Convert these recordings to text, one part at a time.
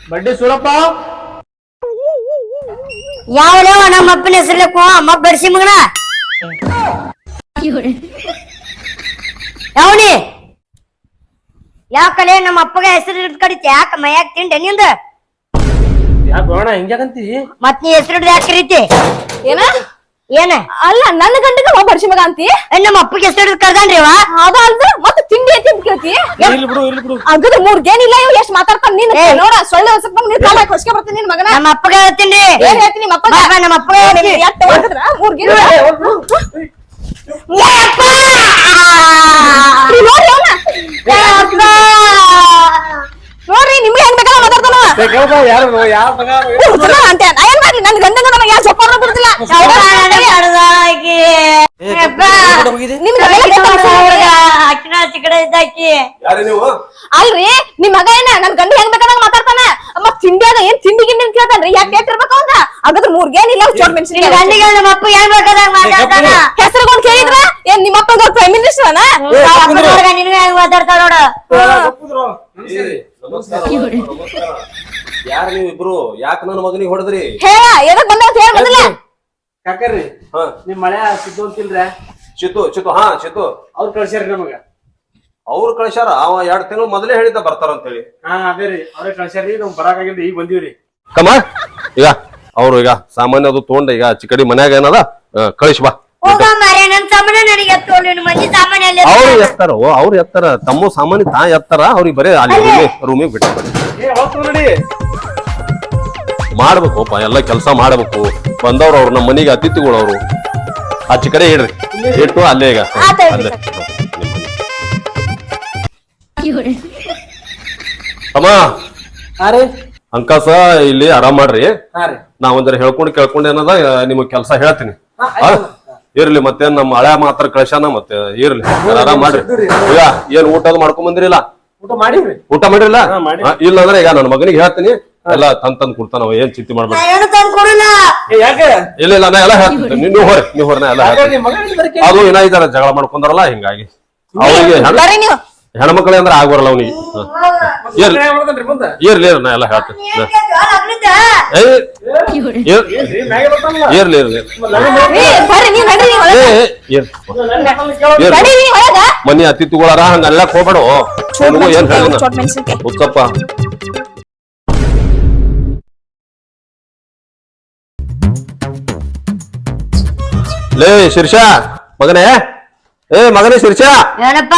ಬಡ್ಡಿ ಸುಳಪ್ಪ ಯಾವಲೇವ ನಮ್ಮ ಅಪ್ಪನ ಹೆಸರ್ಲಕ್ಕೋ ಅಮ್ಮ ಬಡ್ಸಿ ಮಗನ? ಯಾವನಿ? ಯಾಕಲೆ ನಮ್ಮ ಅಪ್ಪಗ ಹೆಸರು ಹಿಡಿದ್ ಕಡಿತ? ಯಾಕ ಮೈಯಾಗ ತಿಂಡ ನಿಂದ? ಯಾಕೆ ಹಿಂಗ್ಯಾಕಂತಿ ಮತ್ ನೀ ಹೆಸರು ಹಿಡ್ದು ಯಾಕೆ ಕರೀತಿ? ಏನ? ಏನ? ಅಲ್ಲ ನನ್ನ ಗಂಡಗ ಒಬ್ಬ ಬಡ್ಸಿ ಮಗ ಅಂತಿ? ನಮ್ಮ ಅಪ್ಪಗೆ ಎಷ್ಟು ಕರ್ದಾನ್ರಿ ಅವ? ಅದ ಅಲ್ದ ಮತ್ತ ತಿಂಡಿ ಐತಿ ಅಂತ ಕೇಳ್ತಿ? ಇಲ್ಲಿ ಬಿಡು ಇಲ್ಲಿ ಬಿಡು. ಅಗದ ಮೂರ್ಗೇನಿಲ್ಲ ಇವ್ ಎಷ್ಟ್ ಮಾತಾಡ್ತಾನ ನೀನ್. ನೋಡ ಸೊಳ್ಳೆ ಹೊಸಕ್ ಬಂದ್ ನೀನ್ ಕಾಲ ಹೊಸ್ಕೆ ಬರ್ತೀನಿ ನಿನ್ ಮಗನ. ನಮ್ಮ ಅಪ್ಪಗ ಹೇಳ್ತೀನಿ ಏನ್ ಹೇಳ್ತೀನಿ ನಿಮ್ಮ ಅಪ್ಪಗ? ನಮ್ಮ ಅಪ್ಪಗ ಹೊಡ್ದ್ರ? ಅಪ್ಪ! ನೀವ್ ನೋಡ್ರಿ ಅವ್ನ. ಏ ಅಪ್ಪ! ನೋಡ್ರಿ ನಿಮ್ಗೆ ಹೆಂಗ್ ಬೇಕಲ್ಲ ಮಾತಾಡ್ತಾನ ಯಾರು ಹುಚ್ಚನ ಅಂತ ನಾ ಏನ್ ಮಾಡ್ರಿ ನನ್ ಗಂಡಗ ಅಲ್ರಿ ನಿಮ್ ಮಗ ಏನ? ನನ್ ಗಂಡ ಹೆಂಗ್ ಬೇಕಾದಂಗ ಮಾತಾಡ್ತಾನ. ಮತ್ ತಿಂಡಿ ಅದ ಏನ್ ತಿಂಡಿ ಗಿಂಡಿ ಅಂತ ಕೇಳ್ತಾನ್ರಿ. ಯಾಕೆ ಕೇಟಿರ್ಬೇಕು ಅಂತ ಹಾಗಾದ್ರೆ ಮೂರ್ಗೇನಿಲ್ಲ ಚೋಟ್ ನಿನ್ ಮೆಣಸಿನ ಗಂಡಿಗೆ ನಮ್ಮ ಅಪ್ಪ ಏನ್ ಬೇಕಾದಾಗ ಮಾತಾಡ್ತಾನ? ಹೆಸರುಗೊಂಡ್ ಕೇಳಿದ್ರ? ಏನ್ ನಿಮ್ಮ ಅಪ್ಪ ಪ್ರೈಮ್ ಮಿನಿಸ್ಟರ್ ಅನ? ಹೆಂಗ್ ನೋಡು. ಯಾರು ನೀವು ಇಬ್ರು ಯಾಕೆ ನನ್ನ ಮಗನಿಗೆ ಹೊಡೆದ್ರಿ? ಹೇಳ ಎದಕ್ ಬಂದ ಅಂತ ಹೇಳ ಬಂದಿಲ್ಲ ಕಾಕರ್ರಿ ಹಾ. ನಿಮ್ ಮಳೆ ಸಿದ್ದು ಅಂತಿಲ್ರ? ಚಿತ್ತು ಚಿತ್ತು ಹಾ ಚಿತ್ತು ಅವ್ರು ಕಳ್ಸ್ಯಾರ ನಮಗ. ಅವ್ರು ಕಳ್ಸ್ಯಾರ ಅವ ಎರಡ್ ತಿಂಗಳು ಮೊದಲೇ ಹೇಳಿದ್ದ ಬರ್ತಾರ ಅಂತೇಳಿ. ಹಾ ಅದೇ ರೀ ಅವ್ರೇ ಕಳ್ಸ್ಯಾರಿ ನಮ್ ಬರಾಕಾಗಿಲ್ರಿ ಈಗ ಬಂದೀವ್ರಿ. ಕಮ್ಮ ಈಗ ಅವ್ರು ಈಗ ಸಾಮಾನ್ಯ ಅದು ತಗೊಂಡ ಈಗ ಚಿಕ್ಕಡಿ ಮನ್ಯಾಗ ಏನದ? ಆ, ಕಳಿಸ್ ಬಾ. ಹೋಗ ಮಾರ್ಯ ನನ್ ಸಾಮಾನ್ಯ ನನಗೆ ಎತ್ತು ನಿನ್ ಮಂದಿ ಸಾಮಾನ್ಯ ಅಲ್ಲೇ ಅವ್ರು ಎತ್ತಾರ ಓ ಅವ್ರು ಎತ್ತಾರ ತಮ್ಮ ಸಾಮಾನ್ಯ ತಾ ಎತ್ತಾರ ಅವ್ರಿಗೆ ಬರೀ ಅಲ್ಲಿ ರೂಮಿಗೆ ರೂಮಿಗೆ ಬಿಟ್ಟು ಏ ಹೋಗ್ತು ನೋಡಿ. ಮಾಡ್ಬೇಕುಪ್ಪ ಎಲ್ಲ ಕೆಲಸ ಮಾಡ್ಬೇಕು. ಬಂದವ್ರು ಅವ್ರು ನಮ್ಮ ಮನೆಗೆ ಅತಿಥಿಗಳು ಅವ್ರು. ಆಚೆ ಕಡೆ ಇಡ್ರಿ. ಇಟ್ಟು ಅಲ್ಲೇ ಈಗ. ಆತ್ ಹೇಳ್ರಿ ಅಲ್ಲೇ. ಅಮ್ಮ. ಹಾ ರೀ. ಅಂಕಾಸ ಇಲ್ಲಿ ಆರಾಮ್ ಮಾಡ್ರಿ? ಹಾ ರೀ. ನಾ ಒಂದರ ಹೇಳ್ಕೊಂಡು ಕೇಳ್ಕೊಂಡು ಏನದ ನಿಮಗ್ ಕೆಲಸ ಹೇಳ್ತೀನಿ. ಆ? ಇರ್ಲಿ ಮತ್ತೆ ನಮ್ಮ ಹಳೆ ಮಾತ್ರ ಕಳ್ಸ್ಯಾನ ಮತ್ತೆ ಇರ್ಲಿ. ಆರಾಮ್ ಮಾಡ್ರಿ. ಈಗ ಏನ್ ಊಟದ ಮಾಡ್ಕೊಂಡ್ ಬಂದಿರಿಲ್ಲ ಊಟ ಮಾಡಿವ್ರಿ. ಊಟ ಮಾಡಿರಲ್ಲ? ಹಾ, ಮಾಡಿ. ಇಲ್ಲ ಅಂದ್ರೆ ಈಗ ನನ್ನ ಮಗನಿಗೆ ಹೇಳ್ತೀನಿ. ಎಲ್ಲ ತಂದ್ ತಂದ್ ಕೊಡ್ತಾನ ಅವ ಏನ್ ಚಿಂತೆ ಮಾಡ್ಬೇಡ. ಏನು ಇಲ್ಲ ಇಲ್ಲ ನಾ ಎಲ್ಲ ಹೇಳ್ತೀನಿ. ನೀವು ಹೊರಿ ನೀವು ಹೊರ ಎಲ್ಲ ಹೇಳ್ತೀನಿ. ಅದು ಏನಾಯ್ತಾರ ಜಗಳ ಮಾಡ್ಕೊಂಡಾರಲ್ಲ ಹಿಂಗಾಗಿ. ಅವನಿಗೆ ಹೆಣ್ಮಕ್ಳೆ ಅಂದ್ರೆ ಆಗ್ಬಾರಲ್ಲ ಅವನಿಗೆ. ಇರ್ಲಿ. ನಾ ಎಲ್ಲ ಹೇಳ್ತೀನಿ. ಇರ್ಲಿ ಇರ್ಲಿ. ಮನಿ ಅತಿಥಿಗಳಾರ ಹಂಗ ಅಲ್ಲಕ್ ಹೋಗ್ಬೇಡ ಏನ್ ಹೇಳ ಚೋಟ್ ಲೇ ಶಿರ್ಷಾ ಮಗನೇ. ಏ ಮಗನೇ ಶಿರ್ಷ. ಏನಪ್ಪ?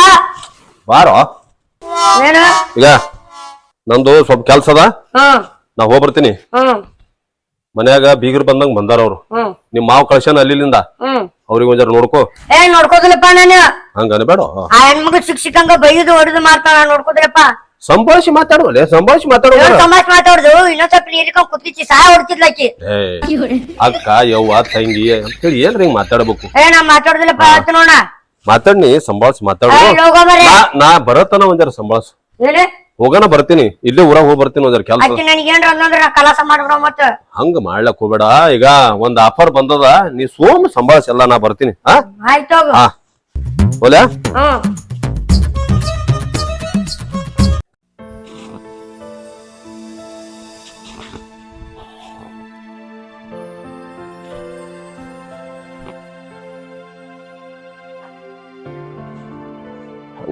ಬಾರೋ. ಏನು? ಈಗ ನಂದು ಸ್ವಲ್ಪ ಕೆಲ್ಸ ಅದ. ಹ್ಮ್ ನಾ ಹೋಗ್ಬರ್ತೀನಿ. ಹ್ಮ್ ಮನ್ಯಾಗ ಬೀಗರ್ ಬಂದಂಗ ಬಂದಾರ ಅವ್ರು. ಹ್ಮ್ ನಿಮ್ ಮಾವ್ ಕಳ್ಸ್ಯಾನ ಅಲ್ಲಿಂದ ಹ್ಮ್ ಅವ್ರಿಗೆ ಒಂದ್ ಜರ ನೋಡ್ಕೋ. ಏ ನೋಡ್ಕೋದಿಲ್ಲಪ್ಪ ನಾನು. ಹಂಗ ಅನ್ಬೇಡ. ಆ ಹೆಣ್ಮಗ ಶಿಕ್ಷಕಂಗ ಬೈದು ಹೊಡೆದು ಮಾಡ್ತಾನ ನೋಡ್ಕೋದಿಲ್ಲಪ್ಪ ಸಂಭಾಷಿ ಮಾತಾಡುವಲ್ಲ ಸಂಭಾಷಿ ಮಾತಾಡುವ ತಮಾಷ್ ಮಾತಾಡುದು ಇನ್ನೊಂದ್ ಸ್ವಲ್ಪ ನೀರಿಕೊಂಡ್ ಕುತ್ತಿಚ್ಚಿ ಸಹ ಹೊಡ್ತಿದ್ಲಕ್ಕಿ ಅಕ್ಕ ಯವ್ವ ತಂಗಿ ಅಂತೇಳಿ ಏನ್ರಿ ಹಿಂಗ್ ಮಾತಾಡ್ಬೇಕು? ಏ ನಾ ಮಾತಾಡುದಿಲ್ಲಪ್ಪ ನೋಡ ಮಾತಾಡ್ನಿ ಸಂಭಾಳ್ಸಿ ಮಾತಾಡು. ಏ. ನಾ ನಾ ಬರತನ ಒಂದ್ ಸಂಭಾಷ ಸಂಭಾಳ್ಸ. ಏನು ಹೋಗೋಣ ಬರ್ತೀನಿ. ಇಲ್ಲೇ ಊರಾಗ ಹೋಗಿ ಬರ್ತೀನಿ ಒಂದ್ ಕೆಲಸ. ಅಕ್ಕಿ ನನಗೇನ್ರ ನಾ ಕಲಾಸ ಮಾಡ್ಬಿಡ ಮತ್ತ? ಹಂಗ ಮಾಡ್ಲಕ್ ಹೋಗ್ಬೇಡ. ಈಗ ಒಂದ್ ಆಫರ್ ಬಂದದ ನೀ ಸೋಮ್ ಸಂಭಾಳ್ಸಿ ಎಲ್ಲ ನಾ ಬರ್ತೀನಿ. ಹಾ ಆಯ್ತು ಹೋಗು. ಹಾ ಹ್ಮ್.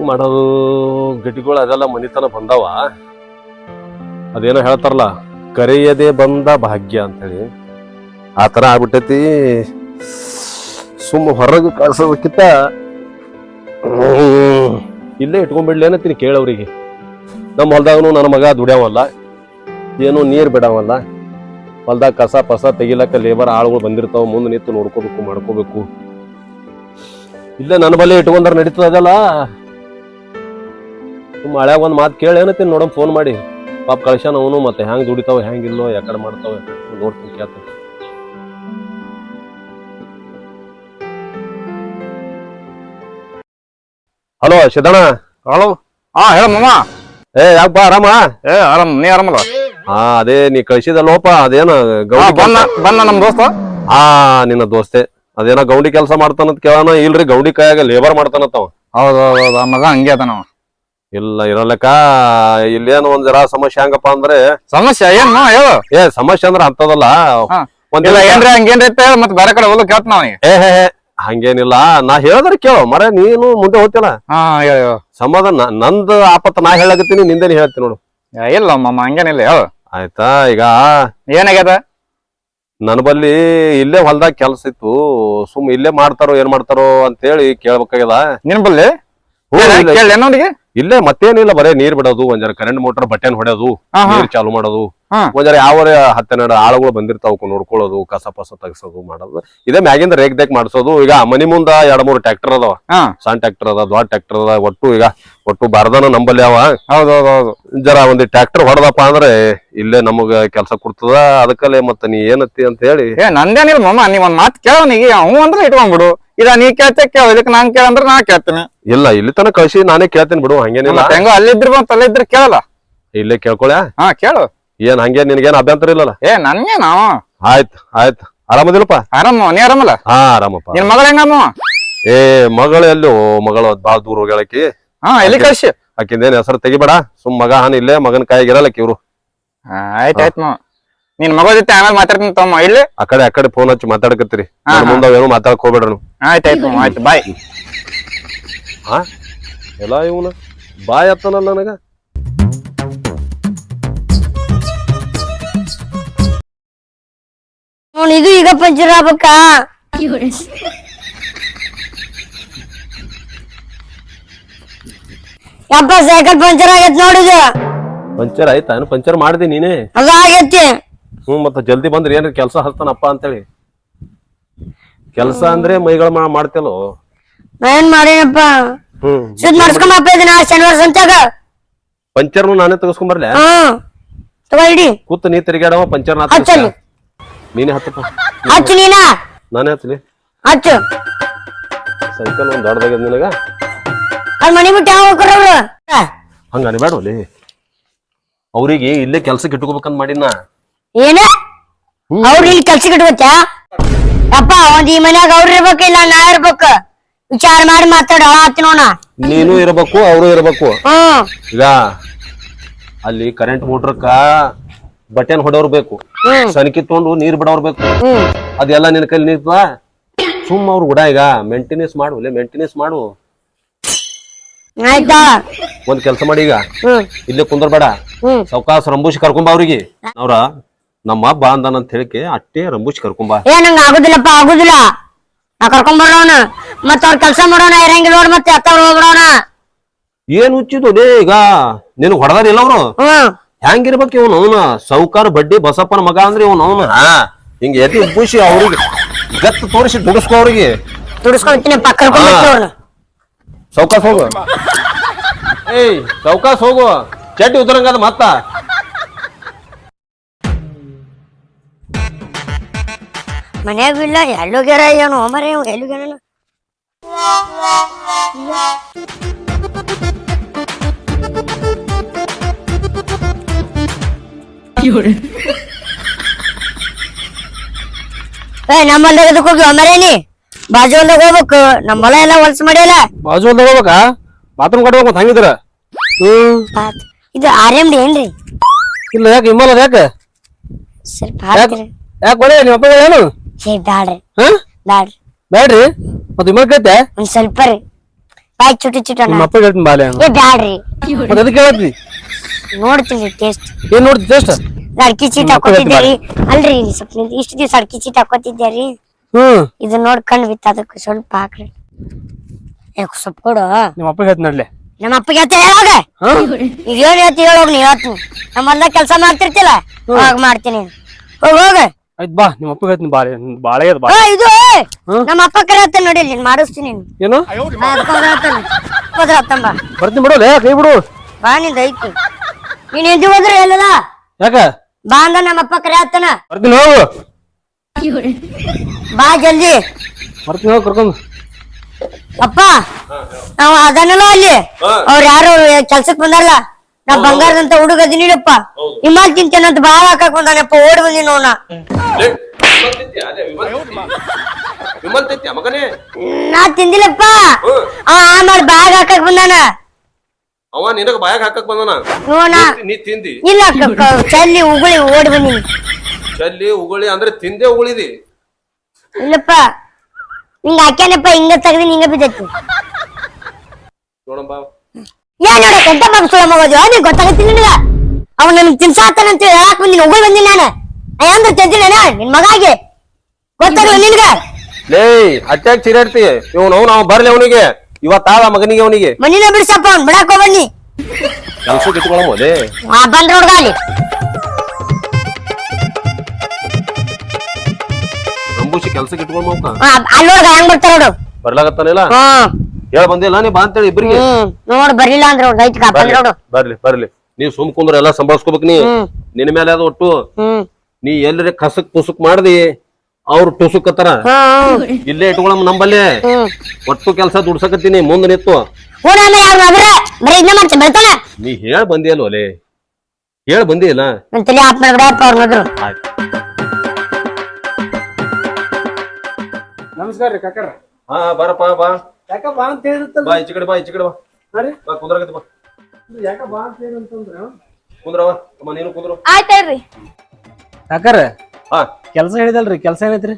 ಮಾಡೋದು? ಗಟ್ಟಿಗಳು ಅದೆಲ್ಲ ಮನಿತನ ಬಂದವ. ಅದೇನೋ ಹೇಳ್ತಾರಲ್ಲ, ಕರೆಯದೆ ಬಂದ ಭಾಗ್ಯ ಅಂತೇಳಿ. ಆ ಥರ ಆಗ್ಬಿಟ್ಟೈತಿ. ಸುಮ್ಮ ಹೊರಗೆ ಕಳ್ಸೋದಕ್ಕಿಂತ ಇಲ್ಲೇ ಇಟ್ಕೊಂಡ್ಬಿಡ್ಲಿ ಅನ್ನತ್ತೀನಿ ಕೇಳೋರಿಗೆ ನಮ್ಮ ಹೊಲ್ದಾಗನು ನನ್ನ ಮಗ ದುಡ್ಯಾವಲ್ಲ. ಏನು ನೀರು ಬಿಡವಲ್ಲ. ಹೊಲ್ದಾಗ ಕಸ ಪಸ ತೆಗಿಲಕ್ಕ ಲೇಬರ್ ಆಳುಗಳು ಬಂದಿರ್ತಾವ. ಮುಂದೆ ನಿಂತು ನೋಡ್ಕೋಬೇಕು, ಮಾಡ್ಕೋಬೇಕು. ಇಲ್ಲೇ ನನ್ನ ಬಲ್ಲೇ ಇಟ್ಕೊಂಡ್ರೆ ನಡೀತದ ಅದಲ್ಲ ಹಳೆಯಾಗ ಒಂದ್ ಮಾತು ಕೇಳಿ ಏನತ್ತೀನಿ ನೋಡಮ್ ಫೋನ್ ಮಾಡಿ. ಪಾಪ ಕಳ್ಸ್ಯಾನ ಅವನು ಮತ್ತೆ ಹೆಂಗ್ ದುಡಿತಾವ ಹೆಂಗ್ ಇಲ್ಲೋ ಯಾಕಡೆ ಮಾಡ್ತಾವೆ ನೋಡ್ತೀನಿ ಕೇಳ್ತೀನಿ. ಹಲೋ ಸಿದ್ದಣ್ಣ? ಹಲೋ? ಹಾ ಹೇಳ ಮಾಮ. ಏ ಯಾಕಪ್ಪ ಆರಾಮ? ಏ ಆರಾಮ್ ನೀ ಆರಾಮಲ್ಲ? ಹಾ ಅದೇ ನೀ ಕಳ್ಸಿದಲ್ಲೋಪ ಅದೇನ ಹಾ, ಗೌಡಿ ಬಂದ ನಮ್ ದೋಸ್ತ. ಆ ನಿನ್ನ ದೋಸ್ತೆ. ಅದೇನ ಗೌಂಡಿ ಕೆಲಸ ಮಾಡ್ತಾನಂತ ಕೇಳೋಣ ಇಲ್ರಿ ಗೌಂಡಿ ಕೈಯಾಗ ಲೇಬರ್ ಮಾಡ್ತಾನಂತವ ಹೌದ್ ಹೌದ್ ಹೌದ್ ಆ ಮಗ ಹಂಗೆ ಅದ ನಾವ ಇಲ್ಲ ಇರಲಕ್ಕ. ಇಲ್ಲೇನು ಒಂದ್ ಜರ ಸಮಸ್ಯೆ ಹಂಗಪ್ಪ ಅಂದ್ರೆ ಸಮಸ್ಯೆ ಏನ್ ಹೇಳು? ಏ ಸಮಸ್ಯೆ ಅಂದ್ರೆ ಅಂತದಲ್ಲ. ಹಾ. ಒಂದ್ ಇಲ್ಲ ಏನ್ರಿ ಹಂಗೇನ್ರಿ ಅಂತ ಮತ್ತೆ ಬೇರೆ ಕಡೆ ಕೇಳ್ತ ನಾವು ಏ ಹೇ ಹೇ, ಹಂಗೇನಿಲ್ಲ. ನಾ ಹೇಳಿದ್ರೆ ಕೇಳು. ಮರ ನೀನು ಮುಂದೆ ಹೋಗ್ತಿಲ್ಲ ಹಾ ಹೇಳು. ಸಮಾಧಾನ ನಂದು ಆಪತ್ತ ನಾ ಹೇಳಕತ್ತೀನಿ ನಿಂದೇನು ಹೇಳ್ತೀನಿ ನೋಡು. ಇಲ್ಲ ಮಾಮ ಹಂಗೇನಿಲ್ಲ ಹೇಳು. ಆಯ್ತಾ ಈಗ ಏನಾಗ್ಯದ? ನನ್ ಬಲ್ಲಿ ಇಲ್ಲೇ ಹೊಲ್ದಾಗ ಕೆಲ್ಸ ಇತ್ತು. ಸುಮ್ ಇಲ್ಲೇ ಮಾಡ್ತಾರೋ ಏನ್ ಮಾಡ್ತಾರೋ ಅಂತೇಳಿ ಕೇಳ್ಬೇಕಾಗ್ಯದ. ನಿನ್ ಬಲ್ಲಿ? ಇಲ್ಲ. ಮತ್ತೇನಿಲ್ಲ ಬರೇ ನೀರ್ ಬಿಡೋದು ಒಂದ್ ಕರೆಂಟ್ ಮೋಟರ್ ಬಟನ್ ಹೊಡೆಯೋದು. ನೀರ್ ಚಾಲು ಮಾಡೋದು. ಒಂದ್ ಯಾವ ಹತ್ತೆರಡು ಆಳುಗಳು ಬಂದಿರ್ತಾವ ನೋಡ್ಕೊಳ್ಳೋದು ಕಸ ಪಸ ತಗಸೋದು ಮಾಡೋದು. ಇದೇ ಮ್ಯಾಗಿಂದ ರೇಕ್ ದೇಕ್ ಮಾಡಿಸೋದು ಈಗ ಮನಿ ಮುಂದ ಎರಡ್ ಮೂರ್ ಟ್ರ್ಯಾಕ್ಟರ್ ಅದಾವ. ಸಣ್ಣ ಟ್ರ್ಯಾಕ್ಟರ್ ಅದ ದೊಡ್ಡ ಟ್ರ್ಯಾಕ್ಟರ್ ಅದ ಒಟ್ಟು ಈಗ ಒಟ್ಟು ಬಾರದನ ನಂಬಲ್ಲಿ ಅವ. ಹೌದು ಹೌದು ಹೌದು ಜರ ಒಂದ್ ಟ್ರ್ಯಾಕ್ಟರ್ ಹೊಡೆದಪ್ಪ ಅಂದ್ರೆ ಇಲ್ಲೇ ನಮಗ ಕೆಲಸ ಕೊಡ್ತದ ಅದಕ್ಕಲ್ಲೇ ಮತ್ತ ನೀ ಏನತ್ತಿ ಅಂತ ಹೇಳಿ. ಏ ನಂದೇನಿಲ್ಲ ಮಮ್ಮ ನೀವ್ ಒಂದ್ ಮಾತ್ ಕೇಳವನಿಗೆ ಹ್ಞೂ ಅಂದ್ರೆ ಇಟ್ಕೊಂಡ್ಬಿಡು ಇದ ನೀ ಕೇಳ್ತೆ ಕೇಳ ಇದಕ್ ನಾನ್ ಕೇಳಂದ್ರ ನಾ ಕೇಳ್ತೀನಿ. ಇಲ್ಲ ಇಲ್ಲಿ ತನಕ ಕಳ್ಸಿ ನಾನೇ ಕೇಳ್ತೀನಿ ಬಿಡು ಹಂಗೇನಿಲ್ಲ. ಮತ್ತೆ ಹೆಂಗೋ ಅಲ್ಲಿದ್ರ ಬಂತ ಅಲ್ಲಿದ್ರ ಕೇಳಲ್ಲ. ಇಲ್ಲೇ ಕೇಳ್ಕೊಳ್ಯಾ? ಹಾ ಕೇಳು. ಏನ್ ಹಂಗೇನ್ ನಿನ್ಗೇನ್ ಅಭ್ಯಂತರ ಇಲ್ಲಲ್ಲ? ಏ ನನ್ಗೆ ನಾವು ಆಯ್ತ್ ಆಯ್ತ್. ಆರಾಮದಿಲ್ಲಪ್ಪ? ಆರಾಮ ನೀ ಆರಾಮಲ್ಲ? ಹಾ ಆರಾಮಪ್ಪ. ನಿನ್ ಮಗಳ ಹೆಂಗಮ್ಮ? ಏ ಮಗಳು ಎಲ್ಲಿ? ಮಗಳು ಬಾಳ ದೂರ ಹೋಗ್ಯಾಳಕಿ ಹಾ ಎಲ್ಲಿ ಕಳ್ಸಿ? ಆಕಿಂದೇನ್ ಹೆಸರು ತೆಗಿಬೇಡ. ಸುಮ್ ಮಗ ಹಾನ್ ಇಲ್ಲೇ ಮಗನ್ ಕಾಯಿಗೆ ಇರಲ್ಲಕ್ ಇವ್ರು. ಆಯ್ತ್ ಆಯ್ತ್ ನಿನ್ ಮಗ ಜೊತೆ ಆಮೇಲೆ ಮಾತಾಡ್ತೀನಿ ತಮ್ಮ ಇಲ್ಲಿ ಆ ಕಡೆ ಆ ಕಡೆ ಫೋನ್ ಹಚ್ಚಿ ಮಾತಾಡಕತ್ತೀರಿ. ಮುಂದ ಏನು ಮಾತಾಡಕ್ ಹೋಗ್ಬೇಡ್ರಿ ಆಯ್ತಾಯ್ತು ಆಯ್ತ್ ಬಾಯ್. ಹಾ? ಎಲ್ಲ ಇವನ? ಬಾಯ್ ಅತ್ತನಲ್ಲ ನನಗ? ಅವ್ನ್ ಇದು ಈಗ ಪಂಚರ್ ಆಗ್ಬೇಕ? ಯಪ್ಪ ಸೈಕಲ್ ಪಂಚರ್ ಆಗೈತ್ ನೋಡಿದ ಪಂಚರ್ ಆಯ್ತಾ? ಪಂಚರ್ ಮಾಡ್ದೆ ನೀನೇ? ಅದ ಆಗೈತಿ ಹ್ಮ್ ಮತ್ತ ಜಲ್ದಿ ಬಂದ್ರೆ ಏನ್ರಿ ಕೆಲಸ ಹಚ್ತಾನಪ್ಪ ಅಂತೇಳಿ. ಕೆಲಸ ಅಂದ್ರೆ ಮೈಗಳ ಮಾಡ್ತೇಲೋ ನಾ ಏನ್ ಮಾಡೀನಪ್ಪ? ಹ್ಮ್ ಸುದ್ ನಡ್ಸ್ಕೊಂಬಪ್ಪ ಇದನ್ನ ಶನಿವಾರ ಸಂಚಾಗ ಪಂಚರ್ನು ನಾನೇ ತೆಗೆಸ್ಕೊಂಬರ್ಲೆ ಹಾ ತಗೋ ಇಡಿ. ಕೂತ್ ನೀ ತಿರ್ಗಾಡವ ಪಂಚರ್ ನಾ ಹಚ್ಚಲ್ಲಿ. ನೀನೇ ಹತ್ತಪ್ಪ ಹಚ್ಚು ನೀನ? ನಾನೇ ಹಚ್ಚಲಿ. ಹಚ್ಚು. ಸೈಕಲ್ ಒಂದ್ ದೊಡ್ಡದಾಗ್ಯದ ನಿನಗ? ಅದ್ ಮನಿ ಬಿಟ್ಟು ಯಾವ ಹೋಗ್ರವ್ರು ಹಂಗ ಅನಿಬೇಡವಲ್ಲಿ ಅವ್ರಿಗೆ ಇಲ್ಲೇ ಕೆಲ್ಸಕ್ಕೆ ಇಟ್ಕೋಬೇಕಂತ ಮಾಡಿನ ಏನ? ಅವ್ರ ಇಲ್ಲಿ ಕೆಲ್ಸಕ್ಕೆ ಇಟ್ಕೋತ್ಯಾ? ಅಪ್ಪ ಒಂದ್ ಈ ಮನ್ಯಾಗ ಅವ್ರ ಇರ್ಬೇಕು ಇಲ್ಲ ನಾ ಇರ್ಬೇಕು. ವಿಚಾರ ಮಾಡಿ ಮಾತಾಡ ಆತ್ ನೋಣ ನೀನು ಇರಬೇಕು ಅವರು ಇರಬೇಕು. ಹ್ಮ್ ಈಗ ಅಲ್ಲಿ ಕರೆಂಟ್ ಮೋಟ್ರಕ್ಕ ಬಟನ್ ಹೊಡೋರ್ ಬೇಕು. ಸನಕಿ ತಗೊಂಡು ನೀರ್ ಬಿಡೋರ್ ಬೇಕು. ಅದೆಲ್ಲ ನಿನ್ ಕೈಲಿ ನೀರ್ ಸುಮ್ಮ ಅವ್ರು ಗುಡ ಈಗ. ಮೇಂಟೆನೆನ್ಸ್ ಮಾಡು ಇಲ್ಲೇ ಮೇಂಟೆನೆನ್ಸ್ ಮಾಡು. ಆಯ್ತಾ? ಒಂದ್ ಕೆಲಸ ಮಾಡಿ ಈಗ. ಇಲ್ಲೇ ಕುಂದರ್ಬೇಡ. ಹ್ಮ್ ಸಾವ್ಕಾಸ್ ರಂಬೂಶ್ ಕರ್ಕೊಂಬ ಅವ್ರಿಗೆ. ಅವ್ರ ನಮ್ಮ ಹಬ್ಬ ಅಂದಾನ ಅಂತ ಹೇಳಿಕೆ ಅಟ್ಟೆ ರಂಬೂಚ್ ಕರ್ಕೊಂಬ ಏ ನಂಗ ಆಗುದಿಲ್ಲಪ್ಪ ಆಗುದಿಲ್ಲ. ನಾ ಕರ್ಕೊಂಡ್ ಬರೋಣ ಮತ್ತ ಅವ್ರ ಕೆಲ್ಸ ಮಾಡೋಣ ಇರಂಗಿಲ್ಲ ನೋಡ್ ಮತ್ತೆ ಅತ್ತ ಹೋಗ್ಬಿಡೋಣ ಏನ್ ಹುಚ್ಚಿದು ಲೇ ಈಗ? ನಿನ್ ಹೊಡೆದಾರ ಇಲ್ಲ ಅವ್ರು? ಹ್ಮ್ ಹೆಂಗಿರ್ಬೇಕು ಇವನು ಅವನ? ಸೌಕಾರ ಬಡ್ಡಿ ಬಸಪ್ಪನ ಮಗ ಅಂದ್ರೆ ಇವನು ಅವನ? ಹಿಂಗ ಎದಿ ಉಬ್ಬಿಸಿ ಅವ್ರಿಗೆ ಗತ್ತು ತೋರಿಸಿ ದುಡಿಸ್ಕೋ ಅವ್ರಿಗೆ. ದುಡಿಸ್ಕೊಂತೀನಪ್ಪ ಕರ್ಕೊಂಡ್ ಬರ್ತೀನಿ ಸೌಕಾಸ್ ಹೋಗು. ಏಯ್ ಸೌಕಾಸ್ ಹೋಗು. ಚಡ್ಡಿ ಉದ್ರಂಗದ ಮತ್ತ. ಮನ್ಯಾಗೂ ಇಲ್ಲ ಎಲ್ಲೋಗ್ಯಾರ ಏನು ಮರ ಎಲ್ಲೋಗ್ಯಾನ? ಏ ನಮ್ಮ ಹೊಲ್ದಾಗ ಹೋಗಿ ಮರೇನಿ ಬಾಜು ಹೊಲ್ದಾಗ ಹೋಗ್ಬೇಕು ನಮ್ಮ ಹೊಲ ಎಲ್ಲ ಹೊಲ್ಸ್ ಮಾಡಿಲ್ಲ ಬಾಜು ಒಂದ್ ಹೋಗ್ಬೇಕಾ? ಬಾತ್ರೂಮ್ ಕಟ್ಬೇಕು ಅಂತ ಹಂಗಿದ್ರ? ಹ್ಮ್. ಇದು ಆರ್ ಎಂ ಡಿ ಏನ್ರಿ? ಇಲ್ಲ ಯಾಕೆ ಇಮ್ಮಲ್ಲ ಯಾಕೆ? ಸ್ವಲ್ಪ ಹಾಕ್ರಿ ಯಾಕೆ ಬರೀ ನಿಮ್ಮ ಅಪ್ಪ ಏನು ಬ್ಯಾಡ್ರಿ. ಹಾ? ಬ್ಯಾಡ್ರಿ. ಬ್ಯಾಡ್ರಿ? ಮತ್ತೆ ಕೇಳ್ತೆ? ಒಂದ್ ಸ್ವಲ್ಪ ರೀ. ಬಾಯ್ ಚುಟಿ ಚುಟ ನಿಮ್ಮ ಅಪ್ಪ ಹೇಳ್ತೀನಿ ಬಾಲೆ ಏ ಬ್ಯಾಡ್ರಿ. ಮತ್ತೆ ಅದಕ್ಕೆ ಹೇಳತ್ತಿ ನೋಡ್ತೀನಿ ಟೇಸ್ಟ್ ಏನ್ ನೋಡ್ತಿ ಟೇಸ್ಟ್ ಅಡ್ಕಿ ಚೀಟ್ ಹಾಕೋತಿದ್ದೀರಿ ಅಲ್ರಿ ಸ್ವಲ್ಪ ಇಷ್ಟು ದಿವ್ಸ ಅಡ್ಕಿ ಚೀಟ್ ಹಾಕೋತಿದ್ದೀರಿ ಹ್ಮ್. ಇದು ನೋಡ್ಕೊಂಡ್ ಬಿತ್ತ ಅದಕ್ಕೆ ಸ್ವಲ್ಪ ಹಾಕ್ರಿ. ಏ ಸ್ವಲ್ಪ ಕೊಡು. ನಿಮ್ಮ ಅಪ್ಪ ಹೇಳ್ತೀನಿ ನಡ್ಲೆ ನಮ್ಮ ಅಪ್ಪಗೆ ಹೇಳ್ತ ಹೇಳೋಗ ಹಾ? ಈಗ ಏನ್ ಹೇಳ್ತಿ ಹೇಳೋಗ್ ನೀ ಹೇಳ್ತೀನಿ. ನಮ್ಮ ಹೊಲ್ದಾಗ ಕೆಲಸ ಮಾಡ್ತಿರ್ತಿಲ್ಲ. ಅವಾಗ ಮಾಡ್ತೀನಿ. ಹೋಗ ಹೋಗ. ಆಯ್ತು ಬಾ ನಿಮ್ಮ ಅಪ್ಪ ಹೇಳ್ತೀನಿ ಬಾಳೆ ಬಾಳೆ ಅದ ಬಾ ಏ, ಇದು ಹ್ಮ್. ನಮ್ಮ ಅಪ್ಪ ಕರೆ ನೋಡಿ ನೀನ್ ಮಾಡಿಸ್ತೀನಿ ನೀನು. ಏನು? ಅತ್ತಂಬ ಬರ್ತೀನಿ ಬಿಡು ಲೇ ಕೈ ಬಿಡು. ಬಾ ನಿಂದ ಐತಿ. ನೀನ್ ಎದ್ದು ಹೋದ್ರೆ ಎಲ್ಲ ಯಾಕ? ಬಾ ಅಂದ ನಮ್ಮ ಅಪ್ಪ ಕರೆ ಹೇಳ್ತಾನ. ಬರ್ತೀನಿ ಹೋಗು. ಬಾ ಜಲ್ದಿ. ಬರ್ತೀನಿ ಹೋಗಿ ಕರ್ಕೊಂಡು. ಅಪ್ಪ ನಾವು ಅದನ್ನಲ್ಲ ಅಲ್ಲಿ. ಅವ್ರ ಯಾರು ಕೆಲ್ಸಕ್ ಬಂದಾರಲ್ಲ? ನಾ ಬಂಗಾರದಂತ ಹುಡುಗ ಅದೀನಿಪ್ಪ ಹಿಮಾಲ್ ತಿಂತೇನಂತ ಬಾಳ ಹಾಕಕ್ ಬಂದಾನಪ್ಪ ಓಡಿ ಬಂದಿ ನೋಡ ನಾ. ತಿಂದಿಲ್ಲಪ್ಪ. ಅವ ಆ ಮಾಡಿ ಬ್ಯಾಗ್ ಹಾಕಕ್ ಬಂದಾನ. ಅವ ನಿನಗ ಬಾಯಾಗ ಹಾಕಕ್ ಬಂದನ? ನೋಣ ನೀ. ತಿಂದಿ? ಇಲ್ಲ ಚಲ್ಲಿ ಉಗುಳಿ ಓಡಿ ಬಂದಿನಿ. ಚಲ್ಲಿ ಉಗುಳಿ ಅಂದ್ರೆ ತಿಂದೆ ಉಗುಳಿದಿ. ಇಲ್ಲಪ್ಪ. ಹಿಂಗ ಹಾಕ್ಯಾನಪ್ಪ ಹಿಂಗ ತೆಗ್ದಿ ಹಿಂಗ ಬಿದ್ದೈತಿ. ನೋಡಂಬ ಏನ್ ನೋಡ ಕೆಟ್ಟ ಮಗ ಸುಳ ಮಗೋದು ನೀ ಗೊತ್ತಾಗತ್ತಿ ನಿನಗ? ಅವ್ನು ನನ್ಗೆ ತಿನ್ಸಾತಾನಂತ ಹೇಳಕ್ ಬಂದಿನಿ ಹೋಗಿ ಬಂದಿನಿ ನಾನು? ಅಯ್ಯಂದ್ರ ತೆಗ್ದಿನ ನಿನ್? ಮಗಾಗಿ? ಗೊತ್ತಾಗಲ್ಲ ನಿನಗ? ಲೇ ಅಟ್ಯಾಕ್ ಚಿರಾಡ್ತಿ ಇವನು ಅವ್ನು ಅವ ಬರ್ಲಿ ಅವನಿಗೆ. ಇವತ್ತಾದ ಮಗನಿಗೆ ಅವನಿಗೆ. ಮನಿನ ಬಿಡ್ಸಪ್ಪ ಅವ್ನ್ ಬಿಡಾಕ್ ಹೋಗ್ಬನ್ನಿ ಕೆಲ್ಸಕ್ಕೆ ಇಟ್ಕೊಳಮೋದೆ ಆ ಬಂದ್ರ ಹುಡ್ಗ ಅಲ್ಲಿ ರಂಬೂಸಿ ಕೆಲ್ಸಕ್ಕೆ ಇಟ್ಕೊಳ್ಮಕ್ಕ ಆ, ಅಲ್ಲಿ ನೋಡ್ಗ ಹೆಂಗ್ ಬರ್ತಾರ ನೋಡು. ಬರ್ಲಾಗತ್ತಾನಿಲ್ಲ ಹ್ಮ್. ಹೇಳ ಬಂದಿಲ್ಲ ನೀ ಬಾ ಅಂತೇಳಿ ಇಬ್ರಿಗೆ. ಹ್ಮ್. ನೋಡ್ ಬರ್ಲಿಲ್ಲ ಅಂದ್ರೆ ನೋಡ್ ಐತ್ ಕಾಪ ಬರ್ಲಿ ನೋಡು. ಬರ್ಲಿ ಬರ್ಲಿ. ನೀ ಸುಮ್ ಕುಂದ್ರ ಎಲ್ಲಾ ಸಂಭಾಳ್ಸ್ಕೋಬೇಕ್ ನೀ. ನಿನ್ನ ಮೇಲೆ ಅದು ಒಟ್ಟು. ಹ್ಮ್. ನೀ ಎಲ್ಲರೇ ಕಸಕ್ ಪುಸುಕ್ ಮಾಡ್ದಿ ಅವ್ರು ಟುಸುಕತ್ತಾರ ಇಲ್ಲೇ ಇಟ್ಕೊಳಮ್ ನಂಬಲ್ಲೇ. ಒಟ್ಟು ಕೆಲಸ ದುಡ್ಸಕತ್ತೀನಿ ಮುಂದೆ ನಿತ್ತು ಹೂನ ಆಮೇಲೆ ಅವ್ನ ಒಬ್ರೆ ಬರೀ ಇದನ್ನ ಮಾಡ್ತ ಬರ್ತಾನ ನೀ ಹೇಳ ಬಂದಿಯಲ್ಲ ಒಲೆ ಹೇಳ ಬಂದಿಯಲ್ಲ? ನನ್ ತಲೆ ಆಪ್ ಮಾಡ್ಬಿಡಪ್ಪ ಅವ್ರ ನೋಡ್ರು ಆಯ್ತು. ನಮಸ್ಕಾರ ರೀ ಕಾಕರ. ಹಾ ಬರಪ್ಪ ಬಾ. ಯಾಕ ಬಾ ಅಂತ ಹೇಳಿರುತ್ತಲ್ಲ ಬಾ ಈಚೆ ಕಡೆ ಬಾ ಈಚೆ ಕಡೆ ಬಾ. ಹಾ ಬಾ ಕುಂದ್ರಾಗತ್ತೆ ಬಾ. ಯಾಕ ಬಾ ಅಂತ ಏನಂತಂದ್ರ ಕುಂದ್ರವ ಅಮ್ಮ ನೀನು ಕುಂದ್ರು. ಆಯ್ತ್ ಹೇಳ್ರಿ. ಕಾಕರ ಹಾ. ಕೆಲಸ ಹೇಳಿದಲ್ರಿ ಕೆಲಸ ಏನೈತ್ರಿ?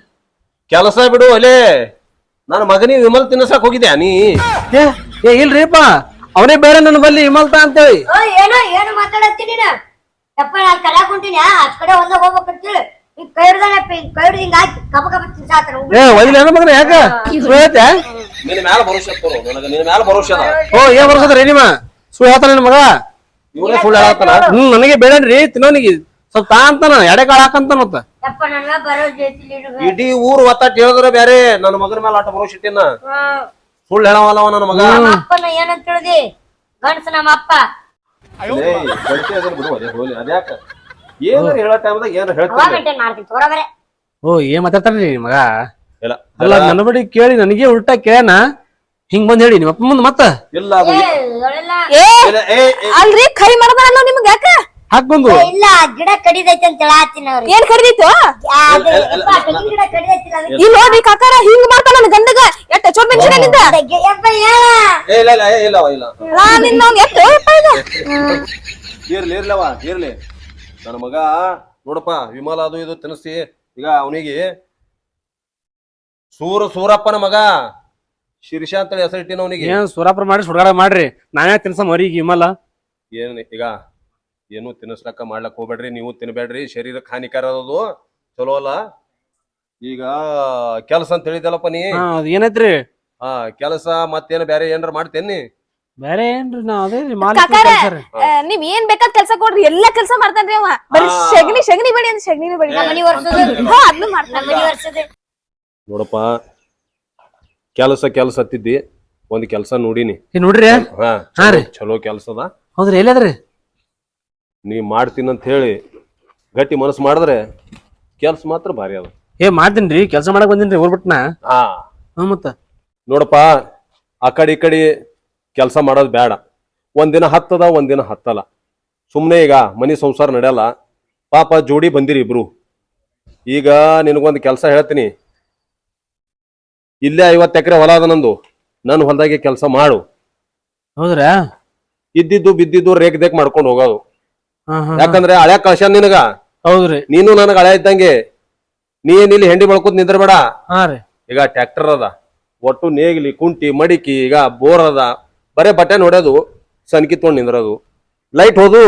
ಕೆಲಸ ಬಿಡು ಅಲೆ ನಾನು ಮಗನಿಗೆ ವಿಮಲ್ ತಿನ್ನಸಕ್ ಹೋಗಿದ್ಯಾ ನೀ? ಏ ಏ ಇಲ್ರಿಪ್ಪ. ಅವನೇ ಬೇರೆ ನನ್ನ ಬಲ್ಲಿ ಅಂತ ಅಂತೇಳಿ. ಏನೋ ಏನು ಮಾತಾಡತ್ತೀನಿ ನೀನು? ಯಪ್ಪ ನಾನು ಕಲ್ಯಾಕ್ ಆ ಕಡೆ ಒಂದ ಹೋಗ್ಬೇಕಂತೇಳಿ ಹಿಂಗ್ ಹಾಕಿ ಕಬ ಕಬ ಏ ಮಗನ ಯಾಕ? ನಿನ್ನ ಮ್ಯಾಲ ತೋರು ನನಗೆ ನಿನ್ನ ಮ್ಯಾಲ ಅದ. ಓ ನಿಮ್ಮ? ಸುಳ್ಳು ಹೇಳ್ತಾನ ನಿನ್ ಮಗ? ಇವನೇ ಸುಳ್ಳು ಹ್ಮ್ ನನಗೆ ಬೇಡನ್ರಿ ತಿನ್ನೋನಿಗೆ. ಸ್ವಲ್ಪ ತಾ ಅಂತಾನ ಎಡೆ ಕಾಳ ಹಾಕಂತ ಮತ್ತ. ಯಪ್ಪ ನನ್ನ ಇಡೀ ಊರ್ ಒತ್ತಾಟ ಹೇಳಿದ್ರೆ ಬ್ಯಾರೆ ನನ್ನ ಮಗನ ಮೇಲೆ ಆಟ ಭರೋಸೆ ಇಟ್ಟಿನ. ಸುಳ್ಳು ಹೇಳವಲ್ಲವ ನನ್ನ ಮಗ. ನಮ್ಮ ಅಪ್ಪನ ಏನಂತ ಹೇಳಿದಿ ಗಂಡಸ ನಮ್ಮ ಅಪ್ಪ. ಬಿಡು ಅದೇ ಹೋಗ್ಲಿ ಅದ್ಯಾಕ? ಏನಾರ ಹೇಳೋ ಟೈಮ್ದಾಗ ಏನಾರ ಅವ ಹೇಳ್ತೀನಿ ಮೇಂಟೈನ್ ಮಾಡ್ತೀನಿ ತೋರ ಬರೇ ಓ ಏನ್ ಮಾತಾಡ್ತಾನ್ರಿ ನಿಮ್ ಮಗ? ಇಲ್ಲ. ಅಲ್ಲ ನನ್ನ ಬಡಿ ಕೇಳಿ ನನಗೆ ಉಲ್ಟಾ ಕೇಳನ ಹಿಂಗ್ ಬಂದ್ ಹೇಳಿ ನಿಮ್ಮ ಅಪ್ಪ ಮುಂದ್ ಮತ್ತ? ಇಲ್ಲ ಅದು ಏ, ಅಲ್ರಿ ಕೈ ಮಾಡದಲ್ಲ ನಿಮ್ಗ ಯಾಕ? ಹಾಕ್ ಬಂದು. ಇಲ್ಲ ಗಿಡ ಕಡಿದೈತೆ ಅಂತ ಹೇಳತ್ತೀನಿ ಅವ್ರಿಗೆ. ಏನ್ ಕಡಿದಿತ್ತು ಗಿಡ ಕಡಿದೈತಿಲ್ಲ ಅದಕ್ಕೆ. ಇಲ್ಲಿ ನೋಡ್ರಿ ಕಾಕಾರ ಹಿಂಗ್ ಮಾಡ್ತಾನ ನನ್ ಗಂಡಗ. ಎಟ್ಟ ಚೋಟ್ ಮೆಣಸಿನಿಂದ ಯಪ್ಪ ಏ, ಇಲ್ಲ ಇಲ್ಲ ಇಲ್ಲ ಇಲ್ಲ. ನಿನ್ನ ಅವ್ನ್ ಇರ್ಲಿ ಇರ್ಲವ ಇರ್ಲಿ. ನನ್ನ ಮಗ ನೋಡಪ್ಪ ವಿಮಲ ಅದು ಇದು ತಿನ್ನಿಸಿ ಈಗ ಅವನಿಗೆ ಸೂರ ಸೂರಪ್ಪನ ಮಗ ಶಿರೀಷ ಅಂತೇಳಿ ಹೆಸರಿಟ್ಟಿನ ಅವನಿಗೆ. ಏನ್ ಸುರಾಪುರ ಮಾಡಿ ಸುಡಗಾಡ ಮಾಡ್ರಿ. ನಾನೇ ತಿನ್ಸ ಮರಿ ವಿಮಲ. ಏನ್ ಈಗ ಏನು ತಿನ್ನಿಸ್ಲಕ್ಕ ಮಾಡ್ಲಕ್ ಹೋಗ್ಬೇಡ್ರಿ ನೀವು ತಿನ್ಬೇಡ್ರಿ. ಶರೀರಕ್ಕೆ ಹಾನಿಕಾರ ಅದು ಚಲೋ ಅಲ್ಲ. ಈಗ ಕೆಲಸ ಅಂತ ಹೇಳಿದಲ್ಲಪ್ಪ ನೀ. ಹಾ ಅದ್ ಏನೈತ್ರಿ? ಹಾ ಕೆಲಸ ಮತ್ತೇನು ಬೇರೆ ಏನಾರ ಮಾಡ್ತೇನಿ ಬೇರೆ ಏನ್ರಿ ನಾ ಅದೇ ರೀ ಕಾಕಾರ ಆ, ನೀವ್ ಏನ್ ಬೇಕಾದ ಕೆಲ್ಸ ಕೊಡ್ರಿ ಎಲ್ಲಾ ಕೆಲ್ಸ ಮಾಡ್ತಾನ್ರಿ ಅವ. ಬರೀ ಆ. ಶಗನಿ ಶಗನಿ ಬಡಿ ಅಂತ ಶಗನಿ ಬಡಿ ನಮ್ಮ ಮನಿ ಒರ್ಸೋದು. ಹಾ ಅದ್ನು ಮಾಡ್ತಾನ ನಮ್ಮ ಮನಿ ಒರ್ಸೋದು. ನೋಡಪ್ಪ ಕೆಲಸ ಕೆಲಸ ಹತ್ತಿದ್ದಿ ಒಂದ್ ಕೆಲಸ ನೋಡಿನಿ. ಏ ನೋಡ್ರಿ. ಹಾ ಹಾ ರೀ. ಚಲೋ- ಕೆಲಸದ ಕೆಲಸ ಅದ. ಹೌದ್ರಿ ಎಲ್ಲದ್ರಿ? ನೀ ಅಂತ ಹೇಳಿ ಗಟ್ಟಿ ಮನಸ್ಸು ಮಾಡಿದ್ರೆ ಕೆಲ್ಸ ಮಾತ್ರ ಭಾರಿ ಅದ. ಏ ಮಾಡ್ತೀನಿ ಕೆಲಸ ಮಾಡಕ್ ಬಂದಿನ್ರಿ ಊರ್ಬಿಟ್ನ ಹಾ. ಹ್ಮ್ ಮತ್ತ. ನೋಡಪ್ಪ ಆ ಕಡೆ ಈ ಕಡೆ ಕೆಲಸ ಮಾಡೋದು ಬೇಡ ಒಂದಿನ ಹತ್ತದ ಒಂದಿನ ಹತ್ತಲ್ಲ. ಸುಮ್ಮನೆ ಈಗ ಮನಿ ಸಂಸಾರ ನಡೆಯಲ್ಲ. ಪಾಪ ಜೋಡಿ ಬಂದಿರಿ ಇಬ್ರು. ಈಗ ನಿನಗೊಂದು ಕೆಲಸ ಹೇಳ್ತೀನಿ. ಇಲ್ಲೇ ಐವತ್ತು ಎಕರೆ ಹೊಲ ಅದ ನಂದು. ನನ್ನ ಹೊಲದಾಗೆ ಕೆಲಸ ಮಾಡು. ಹೌದ್ರಾ? ಇದ್ದಿದ್ದು ಬಿದ್ದಿದ್ದು ರೇಕ್ ದೇಖ ಮಾಡ್ಕೊಂಡು ಹೋಗೋದು. ಹಾ ಹಾ ಹಾ. ಯಾಕಂದ್ರೆ ಹಳೆ ಕಳಶ ನಿನಗ? ಹೌದ್ರಿ ನೀನು ನನಗೆ ಹಳೆ ಇದ್ದಂಗೆ. ನೀ ಏನ್ ಇಲ್ಲಿ ಹೆಂಡಿ ಬೆಳ್ಕೊತ ನಿಂದ್ರಬೇಡ. ಹಾ ರೀ. ಈಗ ಟ್ರ್ಯಾಕ್ಟರ್ ಅದ. ಒಟ್ಟು ನೇಗಿಲಿ ಕುಂಟಿ ಮಡಿಕಿ ಈಗ ಬೋರ್ ಅದ. ಬರೇ ಬಟ್ಟೆ ನೋಡೋದು ಸನ್ಕಿ ತೊಗೊಂಡು ನಿಂದ್ರದು ಲೈಟ್ ಹೋದು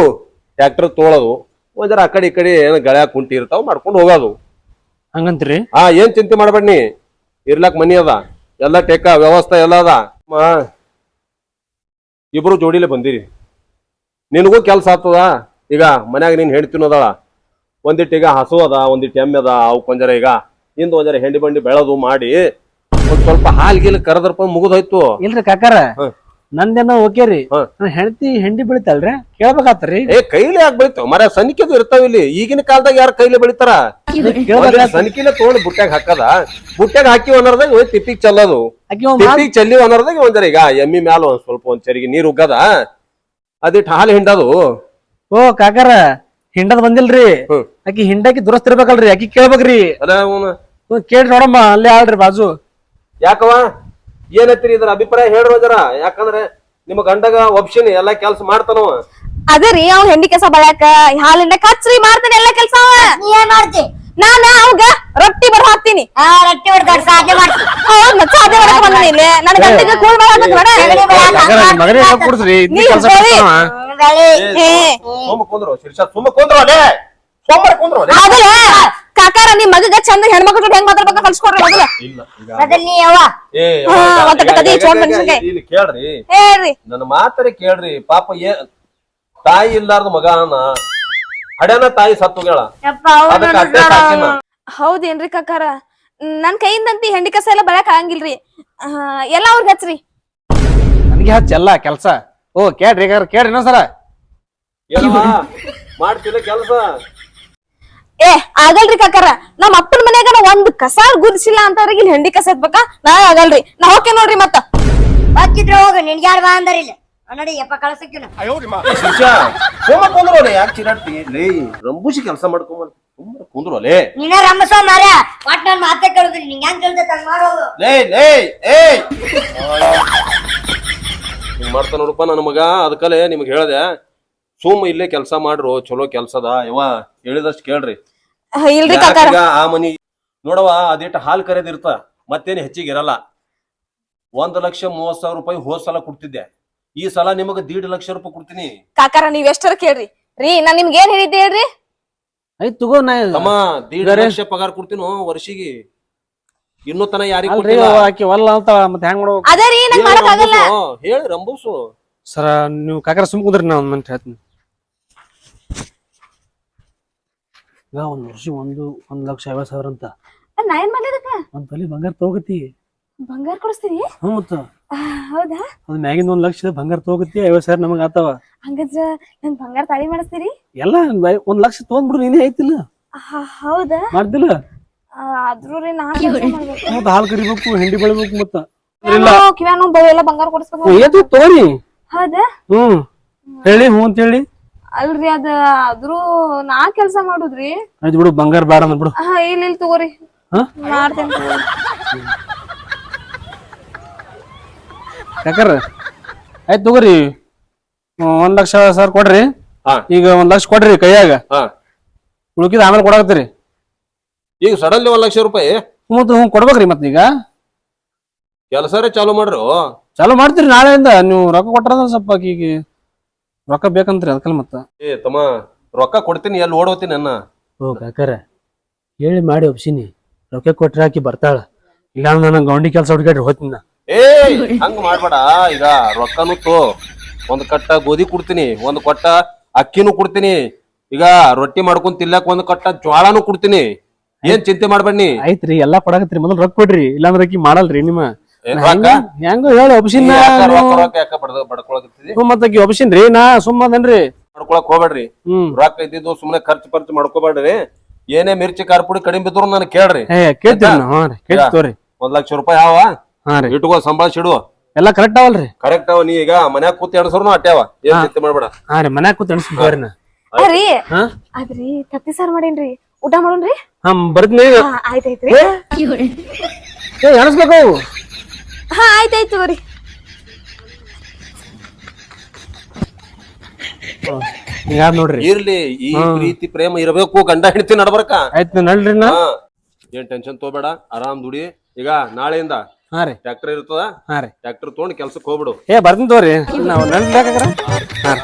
ಟ್ರ್ಯಾಕ್ಟರ್ ತೊಗೊಳೋದು ಒಂದರ ಆ ಕಡೆ ಈ ಕಡೆ ಏನು ಗಳ್ಯಾಗ ಕುಂಟಿ ಇರ್ತಾವ ಮಾಡ್ಕೊಂಡು ಹೋಗೋದು. ಹಂಗಂತ್ರಿ? ಹಾ ಏನ್ ಚಿಂತೆ ಮಾಡಬೇಡಿ ಇರ್ಲಾಕ್ ಮನಿ ಅದ ಎಲ್ಲ ಟೇಕ ವ್ಯವಸ್ಥೆ ಎಲ್ಲ ಅದ. ಮ, ಇಬ್ರು ಜೋಡಿಲೆ ಬಂದಿರಿ. ನಿನಗೂ ಕೆಲ್ಸ ಆಗ್ತದ? ಈಗ ಮನ್ಯಾಗ ನೀನ್ ತಿನ್ನೋದಾಳ ಒಂದಿಟ್ಟು ಈಗ ಹಸು ಅದ ಒಂದಿಟ್ಟು ಎಮ್ಮೆ ಅದ ಅವು ಕೊಂಜರ ಈಗ. ಹಿಂದ ಒಂಜರ ಹೆಂಡಿ ಬಂಡಿ ಬೆಳೆದು ಮಾಡಿ ಒಂದ್ ಸ್ವಲ್ಪ ಹಾಲ್ ಗೀಲ್ ಕರೆದ್ರಪ್ಪ ಮುಗಿದೋಯ್ತು. ಇಲ್ರಿ ಕಾಕಾರ. ನಂದೇನೋ ಓಕೆ ರೀ. ಹಾ. ನನ್ ಹೆಂಡತಿ ಹೆಂಡಿ ಬೆಳಿತಾಳ್ರಿ ಕೇಳ್ಬೇಕಾತ್ರಿ ಏ ಕೈಲಿ ಯಾಕೆ ಬೆಳಿತಾವ ಮರ ಸನಿಕೆದು ಇರ್ತಾವ ಇಲ್ಲಿ. ಈಗಿನ ಕಾಲದಾಗ ಯಾರು ಕೈಲಿ ಬೆಳಿತಾರ? ಸನಿಕಿಲೆ ತಗೊಂಡು ಬುಟ್ಟ್ಯಾಗ ಹಾಕದ. ಬುಟ್ಟ್ಯಾಗ ಹಾಕಿ ಅನ್ನೋದಾಗ ಹೋಗಿ ತಿಪ್ಪಿಗೆ ಚಲ್ಲೋದು. ಆಕಿ ಒಂದ್ ಮಾತ್- ತಿಪ್ಪಿಗೆ ಚಲ್ಲಿ ಅನ್ನೋದಾಗ ಒಂದರ ಈಗ ಎಮ್ಮಿ ಮ್ಯಾಲ ಒಂದ್ ಸ್ವಲ್ಪ ಒಂದ್ ಚರಿಗೆ ನೀರ್ ಉಗ್ಗದ. ಅದಿಟ್ಟು ಹಾಲು ಹಿಂಡದು. ಓ ಕಾಕಾರ ಹಿಂಡದ್ ಬಂದಿಲ್ರಿ. ಹ್ಮ್. ಆಕಿ ಹಿಂಡಾಕಿ ದುರಸ್ತ್ ಇರ್ಬೇಕಲ್ರಿ. ಆಕಿ ಕೇಳ್ಬೇಕ್ರಿ. ಅದ ಅವ್ನ. ಹ್ಮ್, ಕೇಳ್ರಿ ನೋಡಮ್ಮ ಅಲ್ಲೇ ಆಳ್ರಿ ಬಾಜು. ಯಾಕವ ಏನತ್ತೀರಿ ಇದ್ರ ಅಭಿಪ್ರಾಯ ಹೇಳ್ರೋ ಜರ ಯಾಕಂದ್ರೆ ನಿಮ್ ಗಂಡಗ ಒಪ್ಷನ್ ಎಲ್ಲಾ ಕೆಲ್ಸ ಮಾಡ್ತಾನವ ಅದೇ ರೀ ಅವ್ನ ಹೆಂಡಿ ಕೆಲಸ ಬಳಾಕ ಹಾಲಿಂದ ಕಚ್ರಿ ಮಾಡ್ತಾನೆ ಎಲ್ಲಾ ಕೆಲ್ಸ ಅವ ನೀ ಏನ್ ಮಾಡ್ತಿ ನಾನ ಅವಾಗ ರೊಟ್ಟಿ ಬರ ಹಾಕ್ತೀನಿ ಆ ರೊಟ್ಟಿ ಹೊಡ್ದಾಡ್ ಸಾಧ್ಯ ಮಾಡ್ತಿ ಹೌದ್ ಮತ್ತೆ ಅದೇ ಮಾಡಕ್ ಬಂದನಿ ಇಲ್ಲಿ ನನ್ ಗಂಟೆಗೆ ಕೂಳ್ ಬರ ಬೇಡ ಮಗನೇ ಕೊಡ್ಸ್ರಿ ನೀ ಕೆಲಸ ಹೋಗಿ. ಬೆಳಿ ಏ ಸುಮ್ಮ ಕುಂದ್ರು ಶಿರ್ಷಾ ಸುಮ್ಮ ಕುಂದ್ರು ಅದೇ ಸೋಮವಾರ ಕುಂದ್ರು ಅದೇ ಕಾಕಾರ ನಿಮ್ ಮಗಗ ಚಂದ ಹೆಣ್ಮಕ್ಳ ಜೊತೆ ಹೆಂಗ್ ಮಾತಾಡ್ಬೇಕ ಕಲ್ಸ್ಕೊಡ್ರಿ ಮೊದಲ ಇಲ್ಲ ಈಗ ಮೊದಲ್ ನೀ ಯವ್ವ. ಏ ಹಾ, ಈಗ- ಮತ್ತೆ ಈಗ- ಕದಿ ಚೋಳ್ ಈಗ- ಇಲ್ಲಿ ಕೇಳ್ರಿ. ಹೇಳ್ರಿ. ನನ್ನ ಮಾತರೆ ಕೇಳ್ರಿ ಪಾಪ ಏ ತಾಯಿ ಇಲ್ಲಾರ್ದ ಮಗ ಅನ್ನ ಹಡ್ಯಾನ ತಾಯಿ ಸತ್ತೋಗ್ಯಾಳ. ಯಪ್ಪ ಅವ್ನು ಅದಕ್ಕೆ ಅಟ್ಟೆ ಸಾಕಿನ ಹೌದೇನ್ರಿ ಕಾಕಾರ? ನನ್ ಕೈಯಿಂದಂತಿ ಹೆಂಡಿ ಕಸ ಎಲ್ಲ ಬರಕ್ ಆಗಂಗಿಲ್ರಿ. ಆ, ಎಲ್ಲ ಅವ್ರಿಗೆ ಹಚ್ರಿ. ನನಗೆ ಹಚ್ಚಲ್ಲ ಕೆಲಸ. ಓ ಕೇಳ್ರಿ ಈಗ ಕೇಳ್ರಿ ಇನ್ನೊಂದ್ಸಲ. ಮಾಡ್ತಿಲ್ಲ ಕೆಲಸ? ಏ ಆಗಲ್ರಿ ಕಾಕಾರ. ನಮ್ಮ ಅಪ್ಪನ ಮನ್ಯಾಗ ನಾ ಒಂದ್ ಕಸ ಗುರ್ಸಿಲ್ಲ ಅಂತವ್ರಿಗೆ ಇಲ್ಲಿ ಹೆಂಡಿ ಕಸ ಎತ್ಬೇಕ? ನಾ ಆಗಲ್ರಿ. ನಾ ಹೋಕೆ ನೋಡ್ರಿ ಮತ್ತ. ಬಚ್ಚಿದ್ರೆ ಹೋಗು ನಿನ್ಗೆ ಯಾರು ಬಾ ಅಂದಾರಿಲ್ಲ ನೋಡಿ ಯಪ್ಪ ಕಳ್ಸಕ್ಕಿನ ಶಿರ್ಷಾ ಸುಮ್ಮ ಕುಂದ್ರು ಅಲೆ ಯಾಕೆ ಚಿರಾಡ್ತಿ? ಲೇ ರಂಬೂಸಿ ಕೆಲಸ ಮಾಡ್ಕೊಂಬ ಸುಮ್ಮನೆ ಕುಂದ್ರು ಅಲೆ ನೀನೇ ರಂಬಸೋ ಮಾರ್ಯ ಒಟ್ ನನ್ ಮಾತೇ ಕೇಳುದ್ರಿ ನಿಂಗೆ ಹೆಂಗ್. ಮಾಡೋದು ಲೇ ಲೇ ಏಯ್ ಹಿಂಗ್ ನನ್ನ ಮಗ ಅದಕ್ಕಲೆ ನಿಮ್ಗೆ ಹೇಳ್ದೆ. ಸುಮ್ ಇಲ್ಲೇ ಕೆಲಸ ಮಾಡ್ರು ಚಲೋ ಕೆಲ್ಸದ ಯವ್ವ ಹೇಳಿದಷ್ಟು ಕೇಳ್ರಿ. ಆ, ಇಲ್ರಿ ಕಾಕಾರ. ಯಾಕೀಗ ಆ ಮನಿ ನೋಡವ ಅದಿಟ್ಟು ಹಾಲ್ ಕರೆದಿರ್ತ ಮತ್ತೇನು ಹೆಚ್ಚಿಗೆ ಇರಲ್ಲ. ಒಂದ್ ಲಕ್ಷ ಮೂವತ್ ಸಾವಿರ ರೂಪಾಯಿ ಹೋದ್ ಸಲ ಕೊಡ್ತಿದ್ದೆ. ಈ ಸಲ ನಿಮಗ ದೀಡ್ ಲಕ್ಷ ರೂಪಾಯಿ ಕೊಡ್ತೀನಿ. ಕಾಕಾರ ನೀವ್ ಎಷ್ಟರ ಕೇಳ್ರಿ? ರೀ ನಾನ್ ನಿಮ್ಗೆ ಏನ್ ಹೇಳಿದ್ದೆ ಹೇಳ್ರಿ? ಆಯ್ತು ತಗೋ ನಾ ತಮ್ಮ ದೀಡ್? ಲಕ್ಷ ಪಗಾರ ಕೊಡ್ತೀನೋ ವರ್ಷಿಗೆ? ಇನ್ನೂ ತನ ಯಾರಿಗೂ ಅಲ್ರಿ ಕೊಟ್ಟಿಲ್ಲ? ಆಕಿ ಒಲ್ಲ ಅಂತ ಮತ್ತೆ ಹೆಂಗ್ ಮಾಡ್ಬೇಕು? ಅದೇ ರೀ ನಂಗ್ ಹೇಳು ಮಾಡಕ್ ಆಗಲ್ಲ. ರಂಬೂಸು, ಹೇಳು ರಂಬೂಸು. ಸರ ನೀವು ಕಾಕರ ಸುಮ್ ಕುಂದ್ರಿ ನಾ ಒಂದ್ ಮಿನಿಟ್ ಹೇಳ್ತೀನಿ. ಈಗ ಒಂದ್ ವರ್ಷ ಒಂದು ಒಂದ್ ಲಕ್ಷ ಐವತ್ ಸಾವಿರ ಅಂತ. ನಾ ಏನ್ ಮಾಡ್ಲಿದಕ್ಕ ಒಂದ್ ತಲಿ ಬಂಗಾರ ತಗೋತಿ. ಬಂಗಾರ ಕೊಡಿಸ್ತೀರಿ ಹ್ಞೂ ಮತ್ತ. ಹೌದಾ? ಅದ್ ಮ್ಯಾಗಿಂದ ಒಂದ್ ಲಕ್ಷ ಬಂಗಾರ ತಗೋತಿ ಐವತ್ ಸಾವಿರ ನಮಗ್ ಆತಾವ. ಹಂಗದ್ರ ನನ್ ಬಂಗಾರ ತಾಳಿ ಮಾಡಿಸ್ತೀರಿ? ಎಲ್ಲ ಒಂದ್ ಲಕ್ಷ ತಗೊಂಡ್ಬಿಡ್ರಿ ನೀನೇ ಐತಿಲ್ಲ. ಆ, ಹೌದಾ? ಮಾಡ್ದಿಲ್ಲ ಆ, ಆದ್ರೂ ರೀ ನಾ ಮತ್ತ ಹಾಲ್ ಕರಿಬೇಕು ಹಿಂಡಿ ಬೆಳಿಬೇಕು ಮತ್ತ. ಕಿವ್ಯಾನೋ- ಕಿವ್ಯಾನೋ ಎಲ್ಲ ಬಂಗಾರ ಕೊಡಿಸ್ಬೇಕು. ಏತು ತಗೋರಿ. ಹೌದಾ? ಹ್ಮ್. ಹೇಳಿ ಹ್ಞೂ ಅಂತ ಹೇಳಿ. ಅಲ್ರಿ ಅದ ಆದ್ರೂ ನಾ ಕೆಲ್ಸ ಮಾಡುದ್ರಿ. ಆಯ್ತು ಬಿಡು ಬಂಗಾರ ಬೇಡ ಅಂದ್ ಬಿಡು ಹಾ ಇಲ್ಲ ಇಲ್ಲ ತಗೋರಿ. ಹಾ? ಮಾಡ್ತೇನೆ ತಗೋರಿ. ಆಯ್ತು ತಗೋರಿ. ಹ್ಮ್, ಒಂದ್ ಲಕ್ಷ ಸಾವಿರ ಕೊಡ್ರಿ. ಹಾ. ಈಗ ಒಂದ್ ಲಕ್ಷ ಕೊಡ್ರಿ ಕೈಯಾಗ. ಹಾ. ಉಳ್ಕಿದ ಆಮೇಲೆ ಕೊಡಾಕತ್ತೀರಿ. ಈಗ ಸಡನ್ಲಿ ಒಂದ್ ಲಕ್ಷ ರೂಪಾಯಿ? ಮತ್ತೆ ಹ್ಞೂ ಕೊಡ್ಬೇಕ್ರಿ ಮತ್ತೆ ಈಗ. ಕೆಲಸರೇ ಚಾಲು ಮಾಡ್ರು. ಚಾಲೂ ಮಾಡ್ತೀರಿ ನಾಳೆಯಿಂದ. ನೀವು ರೊಕ್ಕ ಕೊಟ್ಟರ ಸ್ವಲ್ಪ ಆಕಿಗೆ. ರೊಕ್ಕ ಬೇಕಂತ್ರಿ ಅದಕ್ಕಲ್ಲ ಮತ್ತ. ಏ ತಮ್ಮ ರೊಕ್ಕ ಕೊಡ್ತೀನಿ ಎಲ್ಲಿ ಓಡೋತೀನಿ ಅನ್ನ? ಓ ಕಾಕರ ಹೇಳಿ ಮಾಡಿ ಒಪ್ಸಿನಿ. ರೊಕ್ಕ ಕೊಟ್ರೆ ಹಾಕಿ ಬರ್ತಾಳ. ಇಲ್ಲ ನಾನು ಗೌಂಡಿ ಕೆಲಸ ಹುಡುಗಾಡ್ರಿ ಹೋಗ್ತೀನಿ ನಾ. ಏ ಹಂಗ ಮಾಡ್ಬೇಡ. ಈಗ ರೊಕ್ಕನು ತೋ. ಒಂದ್ ಕಟ್ಟ ಗೋಧಿ ಕೊಡ್ತೀನಿ ಒಂದ್ ಕೊಟ್ಟ ಅಕ್ಕಿನೂ ಕೊಡ್ತೀನಿ. ಈಗ ರೊಟ್ಟಿ ಮಾಡ್ಕೊಂಡ್ ತಿಲ್ಲಕ್ ಒಂದ್ ಕಟ್ಟ ಜ್ವಾಳನು ಕೊಡ್ತೀನಿ. ಏನ್ ಚಿಂತೆ ಮಾಡ್ಬೇಡಿ ಆಯ್ತ್ರಿ ಎಲ್ಲಾ ಕೊಡಾಕತ್ರಿ ಮೊದಲು ರೊಕ್ಕ ಕೊಡ್ರಿ ಇಲ್ಲಾಂದ್ರೆ ಅಕ್ಕಿ ಮಾಡಲ್ರಿ ನಿಮ್ಮ. ಹೆಂಗ ಹೇಳಿ ಒಪ್ಸಿನ ಮತ್ತ ಆಕಿ ಒಪ್ಸಿನ್ರಿ ನಾ ಸುಮ್ಮನ್ರಿ ಮಾಡ್ಕೊಳಕ್ ಹೋಗ್ಬೇಡ್ರಿ. ಹ್ಮ್. ರೊಕ್ಕ ಇದ್ದಿದ್ದು ಸುಮ್ನೆ ಖರ್ಚು ಪರ್ಚು ಮಾಡ್ಕೋಬೇಡ್ರಿ. ಏನೇ ಮಿರ್ಚಿ ಖಾರ ಪುಡಿ ಕಡಿಮೆ ಬಿದ್ರು ನನ್ ಕೇಳ್ರಿ. ರೀ ಒಂದ್ ಲಕ್ಷ ರೂಪಾಯಿ ಯಾವ ಹಾ ರೀ. ಇಟ್ಕೋ ಎಲ್ಲ ಎಲ್ಲಾ ಕರೆಕ್ಟ್ ಅವಲ್ರಿ ಕರೆಕ್ಟ್ ಅವ ನೀ ಈಗ ಮನ್ಯಾಗ ಕೂತ್ ಎಣಸರ್ನು ಅಟ್ಯಾವ. ಏನ್ ಚಿಂತೆ ಮಾಡ್ಬೇಡ. ಹಾ ರೀ ಮನ್ಯಾಗ ಕೂತ್ ಎಣಸ್ರಿ ರೀ ಅದ್ರಿ ತತ್ತಿ ಸಾರ್ ಮಾಡೇನ್ರಿ. ಊಟ ಮಾಡೋಣ್ರಿ? ಹಾ ಬರ್ತೀನಿ ಆಯ್ತಾಯ್ತ್ರಿ ಏ ಎಣಸ್ಬೇಕು ಅವು. ಹಾ ಆಯ್ತಾಯ್ತು ಬರ್ರಿ ಈಗ ನೋಡ್ರಿ? ಇರ್ಲಿ ಈ ಪ್ರೀತಿ ಪ್ರೇಮ ಇರಬೇಕು ಗಂಡ ಹೆಂಡತಿ ನಡ್ಬರ್ಕ. ಆಯ್ತು ನಡ್ರಿ ನಾ. ಹಾ. ಏನ್ ಟೆನ್ಷನ್ ತಗೋಬೇಡ ಆರಾಮ್ ದುಡಿ. ಈಗ ನಾಳೆಯಿಂದ ಹಾ ರೀ. ಟ್ರ್ಯಾಕ್ಟರ್ ಇರ್ತದ ಹಾ ರೀ. ಟ್ರ್ಯಾಕ್ಟರ್ ತಗೊಂಡ್ ಕೆಲ್ಸಕ್ಕೆ ಹೋಗ್ಬಿಡು. ಏ ಬರ್ತೀನಿ ತೋರಿ ನಾವು ನಡ್ರಿ ಹಾ ರೀ.